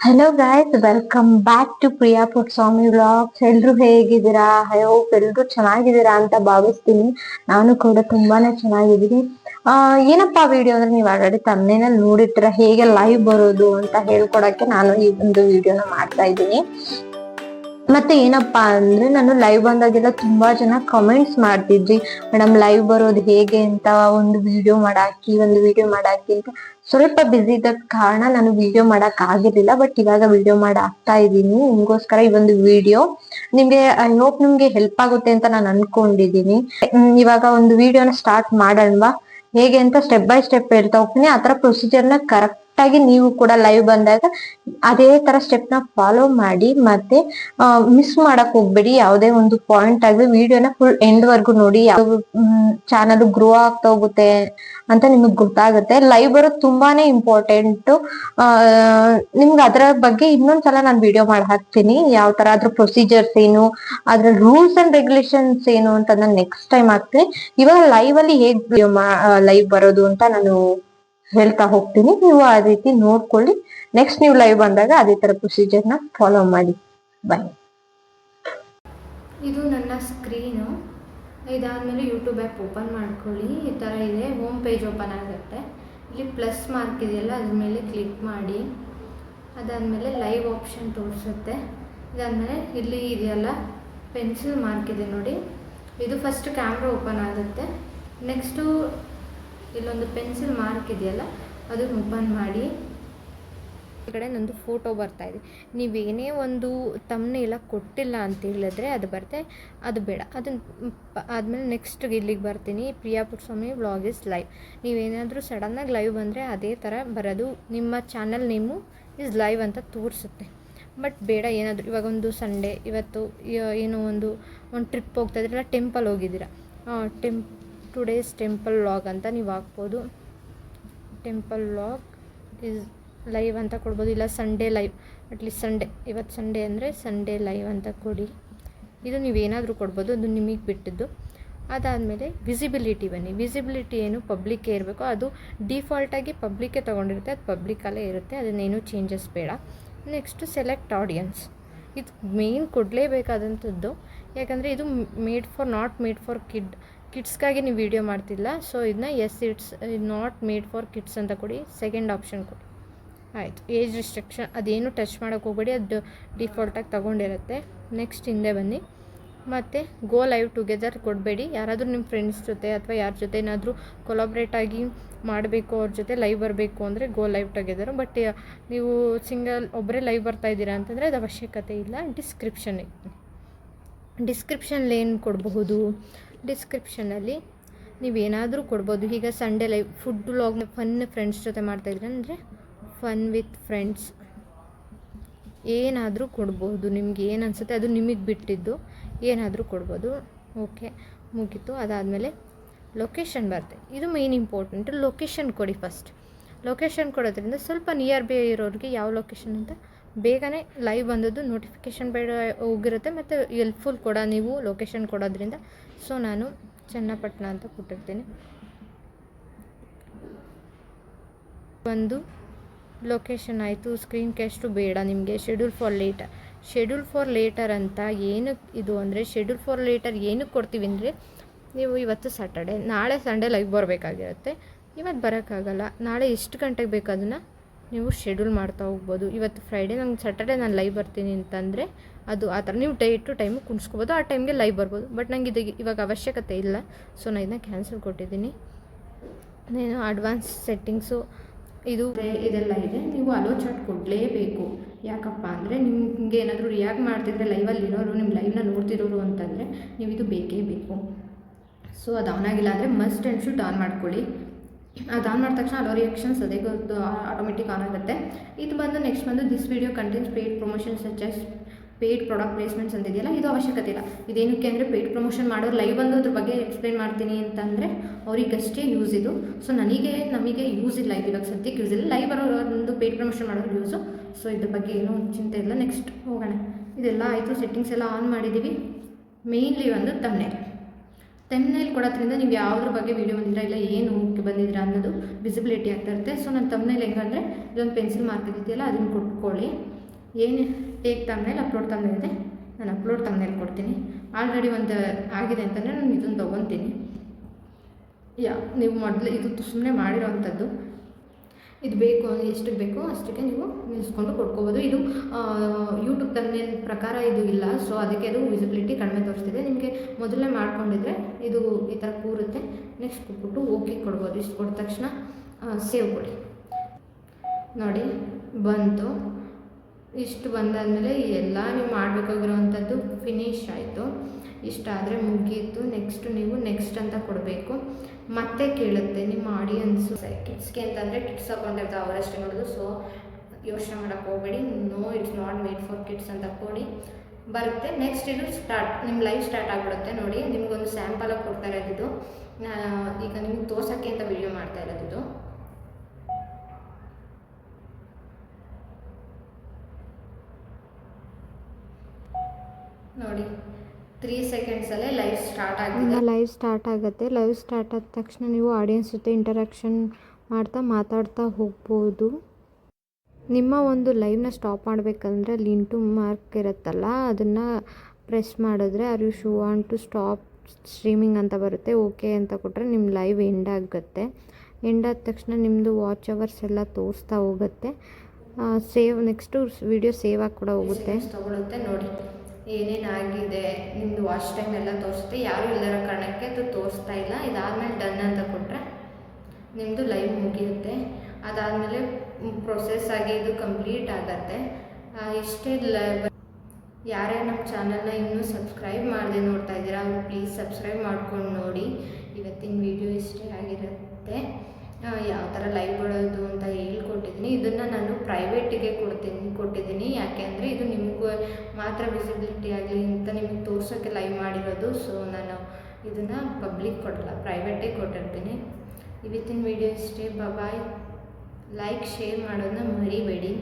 Hello guys welcome back to Priya Swamy vlogs ಎಲ್ರು ಹೇಗಿದ್ದೀರಾ? I hope ಎಲ್ರು ಚೆನ್ನಾಗಿದ್ದೀರಾ ಅಂತ ಭಾವಿಸ್ತೀನಿ. ನಾನು ಕೂಡ ತುಂಬಾನೇ ಚೆನ್ನಾಗಿದ್ದೀನಿ. ಆ, ಏನಪ್ಪಾ ವಿಡಿಯೋ ಅಂದ್ರೆ ನೀವು ಆಲ್ರೆಡಿ ತಮ್ಮನೇನಲ್ಲಿ ನೋಡಿರ್ತೀರ? ಹೇಗೆ ಲೈವ್ ಬರೋದು ಅಂತ ಹೇಳ್ಕೊಡಕ್ಕೆ ನಾನು ಈ ಒಂದು ವಿಡಿಯೋನ ಮಾಡ್ತಾ ಇದ್ದೀನಿ. ಮತ್ತೆ ಏನಪ್ಪಾ ಅಂದ್ರೆ ನಾನು ಲೈವ್ ಬಂದಾಗೆಲ್ಲ ತುಂಬಾ ಜನ ಕಮೆಂಟ್ಸ್ ಮಾಡ್ತಿದ್ರಿ ಮೇಡಮ್ ಲೈವ್ ಬರೋದು ಹೇಗೆ ಅಂತ ಒಂದು ವಿಡಿಯೋ ಮಾಡಾಕಿ, ಒಂದು ವಿಡಿಯೋ ಮಾಡಾಕಿ ಅಂತ. ಸ್ವಲ್ಪ ಬಿಸಿ ಇದ್ದ ಕಾರಣ ನಾನು ವಿಡಿಯೋ ಮಾಡಕ್ ಆಗಿರ್ಲಿಲ್ಲ ಬಟ್ ಇವಾಗ ವಿಡಿಯೋ ಮಾಡಾಕ್ತಾ ಆಗ್ತಾ ಇದ್ದೀನಿ. ನಿಮ್ಗೋಸ್ಕರ ಈ ಒಂದು ವಿಡಿಯೋ ನಿಮ್ಗೆ ಐ ಹೋಪ್ ನಿಮ್ಗೆ ಹೆಲ್ಪ್ ಆಗುತ್ತೆ ಅಂತ ನಾನು ಅನ್ಕೊಂಡಿದೀನಿ ಇವಾಗ ಒಂದು ವಿಡಿಯೋನ ಸ್ಟಾರ್ಟ್ ಮಾಡಲ್ವಾ? ಹೇಗೆ ಅಂತ ಸ್ಟೆಪ್ ಬೈ ಸ್ಟೆಪ್ ಹೇಳ್ತಾ ಹೋಗ್ತೀನಿ. ಆತರ ಪ್ರೊಸೀಜರ್ನ ಕರೆಕ್ಟ್ ಆಗಿ ನೀವು ಕೂಡ ಲೈವ್ ಬಂದಾಗ ಅದೇ ತರ ಸ್ಟೆಪ್ನ ಫಾಲೋ ಮಾಡಿ ಮತ್ತೆ ಮಿಸ್ ಮಾಡಕ್ ಹೋಗ್ಬೇಡಿ. ಯಾವುದೇ ಒಂದು ಪಾಯಿಂಟ್ ಆಗ್ಲಿ ವಿಡಿಯೋನ ಫುಲ್ ಎಂಡ್ ವರ್ಗು ನೋಡಿ ಯಾವ ಚಾನಲ್ ಗ್ರೋ ಆಗ್ತಾ ಹೋಗುತ್ತೆ ಅಂತ ನಿಮಗೆ ಗೊತ್ತಾಗುತ್ತೆ. ಲೈವ್ ಬರೋದು ತುಂಬಾನೇ ಇಂಪಾರ್ಟೆಂಟ್ ನಿಮ್ಗೆ ಅದರ ಬಗ್ಗೆ ಇನ್ನೊಂದ್ಸಲ ನಾನು ವಿಡಿಯೋ ಮಾಡಿ ಹಾಕ್ತೀನಿ. ಯಾವ ತರ ಅದ್ರ ಪ್ರೊಸೀಜರ್ಸ್ ಏನು ಅದ್ರ ರೂಲ್ಸ್ ಅಂಡ್ ರೆಗ್ಯುಲೇಷನ್ಸ್ ಏನು ಅಂತ ನಾನು ನೆಕ್ಸ್ಟ್ ಟೈಮ್ ಹಾಕ್ತೀನಿ. ಇವಾಗ ಲೈವ್ ಅಲ್ಲಿ ಹೇಗ್ ಲೈವ್ ಬರೋದು ಅಂತ ನಾನು ಹೇಳ್ತಾ ಹೋಗ್ತೀನಿ. ನೀವು ಆ ರೀತಿ ನೋಡ್ಕೊಳ್ಳಿ. ನೆಕ್ಸ್ಟ್ ನೀವು ಲೈವ್ ಬಂದಾಗ ಅದೇ ತರ ಪ್ರೊಸೀಜರ್ನ ಫಾಲೋ ಮಾಡಿ. ಬನ್ನಿ ಇದು ನನ್ನ ಸ್ಕ್ರೀನು ಇದಾದಮೇಲೆ ಯೂಟ್ಯೂಬ್ ಆ್ಯಪ್ ಓಪನ್ ಮಾಡ್ಕೊಳ್ಳಿ. ಈ ಥರ ಇದೆ. ಹೋಮ್ ಪೇಜ್ ಓಪನ್ ಆಗುತ್ತೆ. ಇಲ್ಲಿ ಪ್ಲಸ್ ಮಾರ್ಕ್ ಇದೆಯಲ್ಲ, ಅದ್ರ ಮೇಲೆ ಕ್ಲಿಕ್ ಮಾಡಿ. ಅದಾದಮೇಲೆ ಲೈವ್ ಆಪ್ಷನ್ ತೋರಿಸುತ್ತೆ. ಇದಾದಮೇಲೆ ಇಲ್ಲಿ ಇದೆಯಲ್ಲ ಪೆನ್ಸಿಲ್ ಮಾರ್ಕ್ ಇದೆ ನೋಡಿ. ಇದು ಫಸ್ಟ್ ಕ್ಯಾಮ್ರಾ ಓಪನ್ ಆಗುತ್ತೆ. ನೆಕ್ಸ್ಟು ಇಲ್ಲೊಂದು ಪೆನ್ಸಿಲ್ ಮಾರ್ಕ್ ಇದೆಯಲ್ಲ ಅದನ್ನು ಓಪನ್ ಮಾಡಿ. ಕಡೆ ನಂದು ಫೋಟೋ ಬರ್ತಾ ಇದೆ. ನೀವೇನೇ ಒಂದು ತಮ್ಮನೆಲ್ಲ ಕೊಟ್ಟಿಲ್ಲ ಅಂತ ಹೇಳಿದ್ರೆ ಅದು ಬರುತ್ತೆ, ಅದು ಬೇಡ. ಅದನ್ನು ಆದಮೇಲೆ ನೆಕ್ಸ್ಟ್ ಇಲ್ಲಿಗೆ ಬರ್ತೀನಿ. Priya Swamy vlog is live ನೀವೇನಾದರೂ ಸಡನ್ನಾಗಿ ಲೈವ್ ಬಂದರೆ ಅದೇ ಥರ ಬರೋದು. ನಿಮ್ಮ ಚಾನಲ್ ನೇಮು ಇಸ್ ಲೈವ್ ಅಂತ ತೋರಿಸುತ್ತೆ. ಬಟ್ ಬೇಡ, ಏನಾದರೂ ಇವಾಗ ಒಂದು ಸಂಡೇ ಇವತ್ತು ಏನೋ ಒಂದು ಒಂದು ಟ್ರಿಪ್ ಹೋಗ್ತಾ ಇದ್ದೀರಾ ಟೆಂಪಲ್ ಹೋಗಿದ್ದೀರಾ? Temp two days temple log ಅಂತ ನೀವು ಹಾಕ್ಬೋದು. ಟೆಂಪಲ್ ಲಾಗ್ ಇಸ್ ಲೈವ್ ಅಂತ ಕೊಡ್ಬೋದು. ಇಲ್ಲ Sunday live at least Sunday ಇವತ್ತು ಸಂಡೇ ಅಂದರೆ ಸಂಡೇ ಲೈವ್ ಅಂತ ಕೊಡಿ. ಇದು ನೀವೇನಾದರೂ ಕೊಡ್ಬೋದು. ಅದು ನಿಮಗೆ ಬಿಟ್ಟಿದ್ದು. ಅದಾದಮೇಲೆ ವಿಸಿಬಿಲಿಟಿ ಬನ್ನಿ. ವಿಸಿಬಿಲಿಟಿ ಏನು ಪಬ್ಲಿಕ್ಕೇ ಇರಬೇಕು. ಅದು ಡಿಫಾಲ್ಟಾಗಿ ಪಬ್ಲಿಕ್ಕೇ ತೊಗೊಂಡಿರುತ್ತೆ. ಅದು ಪಬ್ಲಿಕಲ್ಲೇ ಇರುತ್ತೆ. ಅದನ್ನೇನು ಚೇಂಜಸ್ ಬೇಡ. ನೆಕ್ಸ್ಟು ಸೆಲೆಕ್ಟ್ ಆಡಿಯನ್ಸ್ ಇದು ಮೇನ್ ಕೊಡಲೇಬೇಕಾದಂಥದ್ದು. ಯಾಕಂದರೆ ಇದು made for not made for kid ಕಿಡ್ಸ್ಗಾಗಿ ನೀವು ವೀಡಿಯೋ ಮಾಡ್ತಿಲ್ಲ, ಸೊ ಇದನ್ನ yes it's not made for kids ಅಂತ ಕೊಡಿ. ಸೆಕೆಂಡ್ ಆಪ್ಷನ್ ಕೊಡಿ. ಆಯಿತು. ಏಜ್ ರಿಸ್ಟ್ರಿಕ್ಷನ್ ಅದೇನು ಟಚ್ ಮಾಡೋಕ್ಕೆ ಹೋಗಬೇಡಿ, ಅದು ಡಿಫಾಲ್ಟಾಗಿ ತಗೊಂಡಿರುತ್ತೆ. ನೆಕ್ಸ್ಟ್ ಹಿಂದೆ ಬನ್ನಿ. ಮತ್ತು ಗೋ ಲೈವ್ ಟುಗೆದರ್ ಕೊಡಬೇಡಿ. ಯಾರಾದರೂ ನಿಮ್ಮ ಫ್ರೆಂಡ್ಸ್ ಜೊತೆ ಅಥವಾ ಯಾರ ಜೊತೆ ಏನಾದರೂ ಕೊಲಾಬ್ರೇಟ್ ಆಗಿ ಮಾಡಬೇಕು, ಅವ್ರ ಜೊತೆ ಲೈವ್ ಬರಬೇಕು ಅಂದರೆ ಗೋ ಲೈವ್ ಟುಗೆದರ್ ಬಟ್ ನೀವು ಸಿಂಗಲ್ ಒಬ್ಬರೇ ಲೈವ್ ಬರ್ತಾ ಇದ್ದೀರಾ ಅಂತಂದರೆ ಅದು ಅವಶ್ಯಕತೆ ಇಲ್ಲ. ಡಿಸ್ಕ್ರಿಪ್ಷನ್ ಡಿಸ್ಕ್ರಿಪ್ಷನ್ಲೇನು ಕೊಡಬಹುದು? ಡಿಸ್ಕ್ರಿಪ್ಷನಲ್ಲಿ ನೀವೇನಾದರೂ ಕೊಡ್ಬೋದು. ಈಗ Sunday live food vlog fun friends ಜೊತೆ ಮಾಡ್ತಾಯಿದ್ರೆ ಅಂದರೆ ಫನ್ ವಿತ್ ಫ್ರೆಂಡ್ಸ್ ಏನಾದರೂ ಕೊಡ್ಬೋದು. ನಿಮ್ಗೆ ಏನು ಅನಿಸುತ್ತೆ ಅದು ನಿಮಗೆ ಬಿಟ್ಟಿದ್ದು ಏನಾದರೂ ಕೊಡ್ಬೋದು. ಓಕೆ ಮುಗೀತು. ಅದಾದಮೇಲೆ ಲೊಕೇಶನ್ ಬರುತ್ತೆ. ಇದು ಮೇಯ್ನ್ ಇಂಪಾರ್ಟೆಂಟ್ ಲೊಕೇಶನ್ ಕೊಡಿ ಫಸ್ಟ್ ಲೊಕೇಶನ್ ಕೊಡೋದ್ರಿಂದ ಸ್ವಲ್ಪ ನಿಯರ್ ಬೈ ಇರೋರಿಗೆ ಯಾವ ಲೊಕೇಶನ್ ಅಂತ ಬೇಗನೆ ಲೈವ್ ಬಂದದ್ದು ನೋಟಿಫಿಕೇಷನ್ ಬೇಡ ಹೋಗಿರುತ್ತೆ ಮತ್ತು ಎಲ್ಪ್ಫುಲ್ ಕೂಡ ನೀವು ಲೊಕೇಶನ್ ಕೊಡೋದ್ರಿಂದ. ಸೊ ನಾನು ಚನ್ನಪಟ್ಟಣ ಅಂತ ಕೊಟ್ಟಿರ್ತೀನಿ. ಒಂದು ಲೊಕೇಶನ್ ಆಯಿತು ಸ್ಕ್ರೀನ್ ಕ್ಯಾಸ್ಟು ಬೇಡ ನಿಮಗೆ. Schedule for later schedule for later ಅಂತ ಏನು ಇದು ಅಂದರೆ ಶೆಡ್ಯೂಲ್ ಫಾರ್ ಲೇಟರ್ ಏನಕ್ಕೆ ಕೊಡ್ತೀವಿ ಅಂದರೆ, ನೀವು ಇವತ್ತು ಸಾಟರ್ಡೆ ನಾಳೆ ಸಂಡೇ ಲೈವ್ ಬರಬೇಕಾಗಿರುತ್ತೆ. ಇವತ್ತು ಬರೋಕ್ಕಾಗಲ್ಲ. ನಾಳೆ ಎಷ್ಟು ಗಂಟೆಗೆ ಬೇಕು ಅದನ್ನು? ನೀವು ಶೆಡ್ಯೂಲ್ ಮಾಡ್ತಾ ಹೋಗ್ಬೋದು. ಇವತ್ತು ಫ್ರೈಡೇ ನಂಗೆ ಸ್ಯಾಟರ್ಡೆ ನಾನು ಲೈವ್ ಬರ್ತೀನಿ ಅಂತಂದರೆ ಅದು ಆ ಥರ. ನೀವು ಡೇ ಟು ಟೈಮು ಕುಣಿಸ್ಕೋಬೋದು, ಆ ಟೈಮ್ಗೆ ಲೈವ್ ಬರ್ಬೋದು. ಬಟ್ ನಂಗೆ ಇದು ಇವಾಗ ಅವಶ್ಯಕತೆ ಇಲ್ಲ. ಸೊ ನಾನು ಇದನ್ನ ಕ್ಯಾನ್ಸಲ್ ಕೊಟ್ಟಿದ್ದೀನಿ. ನೀನು ಅಡ್ವಾನ್ಸ್ ಸೆಟ್ಟಿಂಗ್ಸು ಇದು ಇದೆಲ್ಲ ಇದೆ. ನೀವು ಅಲೋ ಚಾಟ್ ಕೊಡಲೇಬೇಕು. ಯಾಕಪ್ಪ ಅಂದರೆ ನಿಮಗೆ ಏನಾದರೂ ರಿಯಾಕ್ಟ್ ಮಾಡ್ತಿದ್ರೆ ಲೈವಲ್ಲಿ ಇರೋರು ನಿಮ್ಮ ಲೈವ್ನ ನೋಡ್ತಿರೋರು ಅಂತಂದರೆ ನೀವು ಇದು ಬೇಕೇ ಬೇಕು. ಸೊ ಅದು ಆನ್ ಆಗಿಲ್ಲ ಅಂದರೆ ಮಸ್ಟ್ ಆ್ಯಂಡ್ ಶುಡ್ ಆನ್ ಮಾಡ್ಕೊಳ್ಳಿ. ಅದು ಆನ್ ಮಾಡಿದ ತಕ್ಷಣ ಅಲೋ ರಿಯಾಕ್ಷನ್ಸ್ ಅದೇ ಗೊತ್ತು ಆಟೋಮೆಟಿಕ್ ಆನ್ ಆಗುತ್ತೆ. ಇದು ಬಂದು ನೆಕ್ಸ್ಟ್ ಬಂದು this video contents paid promotion ಸಜೆಸ್ paid product placements ಅಂತ ಇದೆಯಲ್ಲ ಇದು ಅವಶ್ಯಕತೆ ಇಲ್ಲ. ಇದೇನಕ್ಕೆ ಅಂದರೆ ಪೇಯ್ಡ್ ಪ್ರಮೋಷನ್ ಮಾಡೋರು ಲೈವ್ ಬಂದು ಅದ್ರ ಬಗ್ಗೆ ಎಕ್ಸ್ಪ್ಲೈನ್ ಮಾಡ್ತೀನಿ ಅಂತಂದರೆ ಅವರಿಗಷ್ಟೇ ಯೂಸ್ ಇದು. ಸೊ ನನಗೆ, ನಮಗೆ ಯೂಸ್ ಇಲ್ಲ ಇದು ಇವಾಗ ಸದ್ಯಕ್ಕೆ ಯೂಸ್ ಇಲ್ಲ. ಲೈವ್ ಬರೋ ಒಂದು ಪೇಯ್ಡ್ ಪ್ರಮೋಷನ್ ಮಾಡೋರು ಯೂಸು ಸೊ ಇದ್ರ ಬಗ್ಗೆ ಏನೂ ಚಿಂತೆ ಇಲ್ಲ. ನೆಕ್ಸ್ಟ್ ಹೋಗೋಣ. ಇದೆಲ್ಲ ಆಯಿತು. ಸೆಟ್ಟಿಂಗ್ಸ್ ಎಲ್ಲ ಆನ್ ಮಾಡಿದ್ದೀವಿ ಮೇಯ್ನ್ಲಿ ಒಂದು ತಮ್ಮನೇಲ್ ತಮ್ನೇಲ್ ಕೊಡೋದ್ರಿಂದ ನೀವು ಯಾವುದ್ರ ಬಗ್ಗೆ ವೀಡಿಯೋ ಬಂದಿದ್ದೀರಾ ಇಲ್ಲ ಏನು ಹೋಗಿ ಬಂದಿದ್ದೀರಾ ಅನ್ನೋದು ವಿಸಿಬಿಲಿಟಿ ಆಗ್ತಾ ಇರುತ್ತೆ. ಸೊ ನನ್ನ ತಮ್ನೇಲ್ ಹೆಂಗಂದರೆ ಇದೊಂದು ಪೆನ್ಸಿಲ್ ಮಾರ್ಕ್ ಇದೆಯಲ್ಲ ಅದನ್ನು ಕೊಟ್ಕೊಳ್ಳಿ. ಏನು ಟೇಕ್ ತಮ್ನೇಲ್ ಅಪ್ಲೋಡ್ ತಮ್ನೇಲ್ ಇದೆ. ನಾನು ಅಪ್ಲೋಡ್ ತಮ್ನೇಲ್ ಕೊಡ್ತೀನಿ. ಆಲ್ರೆಡಿ ಒಂದು ಆಗಿದೆ ಅಂತಂದರೆ ನಾನು ಇದನ್ನು ತೊಗೊತೀನಿ. ಯಾ, ನೀವು ಮೊದಲು ಇದು ಸುಮ್ಮನೆ ಮಾಡಿರೋವಂಥದ್ದು ಇದು ಬೇಕು ಎಷ್ಟಕ್ಕೆ ಬೇಕೋ ಅಷ್ಟಕ್ಕೆ ನೀವು ನಿಲ್ಲಿಸ್ಕೊಂಡು ಕೊಡ್ಕೋಬೋದು. ಇದು ಯೂಟ್ಯೂಬ್ ತನ್ನೇನು ಪ್ರಕಾರ ಇದು ಇಲ್ಲ. ಸೊ ಅದಕ್ಕೆ ಅದು ವಿಸಿಬಿಲಿಟಿ ಕಡಿಮೆ ತೋರಿಸ್ತಿದೆ. ನಿಮಗೆ ಮೊದಲೇ ಮಾಡ್ಕೊಂಡಿದ್ರೆ ಇದು ಈ ಥರ ಕೂರುತ್ತೆ. ನೆಕ್ಸ್ಟ್ ಕೊಟ್ಬಿಟ್ಟು ಓಕೆ ಕೊಡ್ಬೋದು. ಇಷ್ಟು ಕೊಟ್ಟ ತಕ್ಷಣ ಸೇವ್ ಕೊಡಿ. ನೋಡಿ, ಬಂತು. ಇಷ್ಟು ಬಂದಾದಮೇಲೆ ಎಲ್ಲ ನೀವು ಮಾಡಬೇಕಾಗಿರೋವಂಥದ್ದು ಫಿನಿಶ್ ಆಯಿತು. ಇಷ್ಟಾದರೆ ಮುಗೀತು ನೆಕ್ಸ್ಟ್ ನೀವು ನೆಕ್ಸ್ಟ್ ಅಂತ ಕೊಡಬೇಕು. ಮತ್ತೆ ಕೇಳುತ್ತೆ ನಿಮ್ಮ ಆಡಿಯನ್ಸು ಕಿಡ್ಸ್ಗೆ ಅಂತಂದರೆ ಕಿಡ್ಸ್ ಇರ್ತಾವೆ ಅವರಷ್ಟೇ ನೋಡೋದು. ಸೊ ಯೋಚನೆ ಮಾಡೋಕ್ಕೆ ಹೋಗಬೇಡಿ. No it's not made for kids ಅಂತ ಕೊಡಿ. ಬರುತ್ತೆ. ನೆಕ್ಸ್ಟ್ ಇದು ಸ್ಟಾರ್ಟ್ ನಿಮ್ಮ ಲೈಫ್ ಸ್ಟಾರ್ಟ್ ಆಗಿಬಿಡುತ್ತೆ. ನೋಡಿ, ನಿಮಗೊಂದು ಸ್ಯಾಂಪಲಾಗಿ ಕೊಡ್ತಾರೆ ಇದ್ದು ಈಗ ನಿಮ್ಗೆ ತೋರ್ಸೋಕ್ಕೆ ಅಂತ ವಿಡಿಯೋ ಮಾಡ್ತಾ ಇರೋದಿದು ನೋಡಿ ತ್ರೀ ಸೆಕೆಂಡ್ಸಲ್ಲೇ ಲೈವ್ ಸ್ಟಾರ್ಟ್ ಆಗಿದೆ ಲೈವ್ ಸ್ಟಾರ್ಟ್ ಆಗುತ್ತೆ. ಲೈವ್ ಸ್ಟಾರ್ಟ್ ಆದ ತಕ್ಷಣ ನೀವು ಆಡಿಯನ್ಸ್ ಜೊತೆ ಇಂಟರಾಕ್ಷನ್ ಮಾಡ್ತಾ ಮಾತಾಡ್ತಾ ಹೋಗ್ಬೋದು. ನಿಮ್ಮ ಒಂದು ಲೈವ್ನ ಸ್ಟಾಪ್ ಮಾಡಬೇಕಂದ್ರೆ ಅಲ್ಲಿ ಇಂಟು ಮಾರ್ಕ್ ಇರುತ್ತಲ್ಲ ಅದನ್ನು ಪ್ರೆಸ್ ಮಾಡಿದ್ರೆ are you sure want to stop streaming ಅಂತ ಬರುತ್ತೆ. ಓಕೆ ಅಂತ ಕೊಟ್ಟರೆ ನಿಮ್ಮ ಲೈವ್ ಎಂಡ್ ಆಗುತ್ತೆ. ಎಂಡ್ ಆದ ತಕ್ಷಣ ನಿಮ್ಮದು ವಾಚ್ ಅವರ್ಸ್ ಎಲ್ಲ ತೋರಿಸ್ತಾ ಹೋಗುತ್ತೆ. ಸೇವ್ ನೆಕ್ಸ್ಟು ವಿಡಿಯೋ ಸೇವ್ ಆಗಿ ಕೂಡ ಹೋಗುತ್ತೆ. ತಗೊಳುತ್ತೆ ನೋಡಿ. ಏನೇನು ಆಗಿದೆ ನಿಮ್ಮದು ವಾಶ್ ಟೈಮ್ ಎಲ್ಲ ತೋರಿಸುತ್ತೆ ಯಾರು ಇಲ್ಲದ ಕಾರಣಕ್ಕೆ ಅದು ತೋರಿಸ್ತಾ ಇಲ್ಲ. ಇದಾದಮೇಲೆ ಡನ್ ಅಂತ ಕೊಟ್ಟರೆ ನಿಮ್ಮದು ಲೈವ್ ಮುಗಿಯುತ್ತೆ. ಅದಾದಮೇಲೆ ಪ್ರೊಸೆಸ್ ಆಗಿ ಇದು ಕಂಪ್ಲೀಟ್ ಆಗತ್ತೆ. ಇಷ್ಟೇ ಲೈವ್ ಯಾರೇ ನಮ್ಮ ಚಾನಲ್ನ ಇನ್ನೂ ಸಬ್ಸ್ಕ್ರೈಬ್ ಮಾಡದೆ ನೋಡ್ತಾ ಇದ್ದೀರಾ ಪ್ಲೀಸ್ ಸಬ್ಸ್ಕ್ರೈಬ್ ಮಾಡ್ಕೊಂಡು ನೋಡಿ. ಇವತ್ತಿನ ವಿಡಿಯೋ ಇಷ್ಟೇ ಆಗಿರುತ್ತೆ. ಯಾವ ಥರ ಲೈವ್ ಬಿಡೋದು ಅಂತ ಹೇಳ್ಕೊಟ್ಟಿದ್ದೀನಿ. ಇದನ್ನು ನಾನು ಪ್ರೈವೇಟಿಗೆ ಕೊಡ್ತೀನಿ, ಕೊಟ್ಟಿದ್ದೀನಿ. ಯಾಕೆ ಅಂದರೆ ಇದು ನಿಮಗೂ ಮಾತ್ರ ವಿಸಿಬಿಲಿಟಿ ಆಗಲಿ ಅಂತ ನಿಮಗೆ ತೋರ್ಸೋಕ್ಕೆ ಲೈವ್ ಮಾಡಿರೋದು. ಸೊ ನಾನು ಇದನ್ನು ಪಬ್ಲಿಕ್ ಕೊಡಲ್ಲ ಪ್ರೈವೇಟೇ ಕೊಟ್ಟಿರ್ತೀನಿ. ಇವತ್ತಿನ ವಿಡಿಯೋ ಇಷ್ಟೇ. ಬಾಯ್ ಲೈಕ್ ಶೇರ್ ಮಾಡೋದನ್ನ ಮರಿಬೇಡಿ.